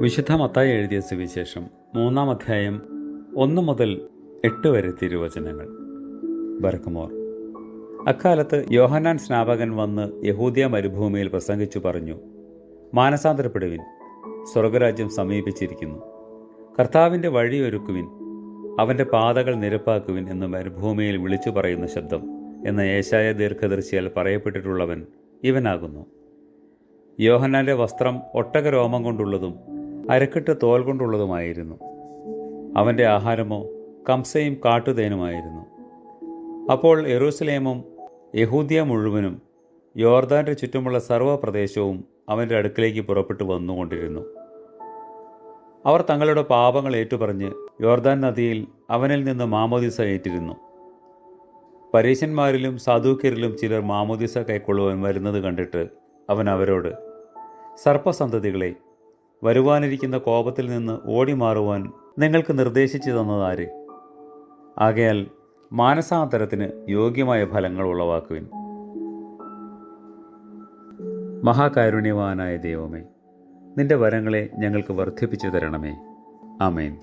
വിശുദ്ധ മത്തായി എഴുതിയ സുവിശേഷം മൂന്നാം അധ്യായം ഒന്ന് മുതൽ എട്ട് വരെ തിരുവചനങ്ങൾ. ബർക്കുമോർ അക്കാലത്ത് യോഹന്നാൻ സ്നാപകൻ വന്ന് യഹൂദിയ മരുഭൂമിയിൽ പ്രസംഗിച്ചു പറഞ്ഞു മാനസാന്തരപ്പെടുവിൻ സ്വർഗരാജ്യം സമീപിച്ചിരിക്കുന്നു. കർത്താവിന്റെ വഴിയൊരുക്കുവിൻ അവന്റെ പാതകൾ നിരപ്പാക്കുവിൻ എന്ന് മരുഭൂമിയിൽ വിളിച്ചു പറയുന്ന ശബ്ദം എന്ന ഏശായ ദീർഘദർശിയാൽ പറയപ്പെട്ടിട്ടുള്ളവൻ ഇവനാകുന്നു. യോഹന്നാന്റെ വസ്ത്രം ഒട്ടകരോമം കൊണ്ടുള്ളതും അരക്കെട്ട് തോൽ കൊണ്ടുള്ളതുമായിരുന്നു. അവന്റെ ആഹാരമോ കംസയും കാട്ടുതേനുമായിരുന്നു. അപ്പോൾ എറൂസലേമും യഹൂദിയ മുഴുവനും യോർദാന്റെ ചുറ്റുമുള്ള സർവ പ്രദേശവും അവന്റെ അടുക്കിലേക്ക് പുറപ്പെട്ടു വന്നുകൊണ്ടിരുന്നു. അവർ തങ്ങളുടെ പാപങ്ങൾ ഏറ്റുപറഞ്ഞ് യോർദാൻ നദിയിൽ അവനിൽ നിന്ന് മാമോദിസ ഏറ്റിരുന്നു. പരീശന്മാരിലും സാധൂക്യരിലും ചിലർ മാമോദിസ കൈക്കൊള്ളുവാൻ വരുന്നത് കണ്ടിട്ട് അവൻ അവരോട് സർപ്പസന്തതികളെ വരുവാനിരിക്കുന്ന കോപത്തിൽ നിന്ന് ഓടി മാറുവാൻ നിങ്ങൾക്ക് നിർദ്ദേശിച്ചു തന്നതാര് ആകയാൽ മാനസാന്തരത്തിന് യോഗ്യമായ ഫലങ്ങൾ ഉളവാക്കുവിൻ. മഹാകാരുണ്യവാനായ ദൈവമേ നിന്റെ വരങ്ങളെ ഞങ്ങൾക്ക് വർദ്ധിപ്പിച്ചു തരണമേ. ആമേൻ.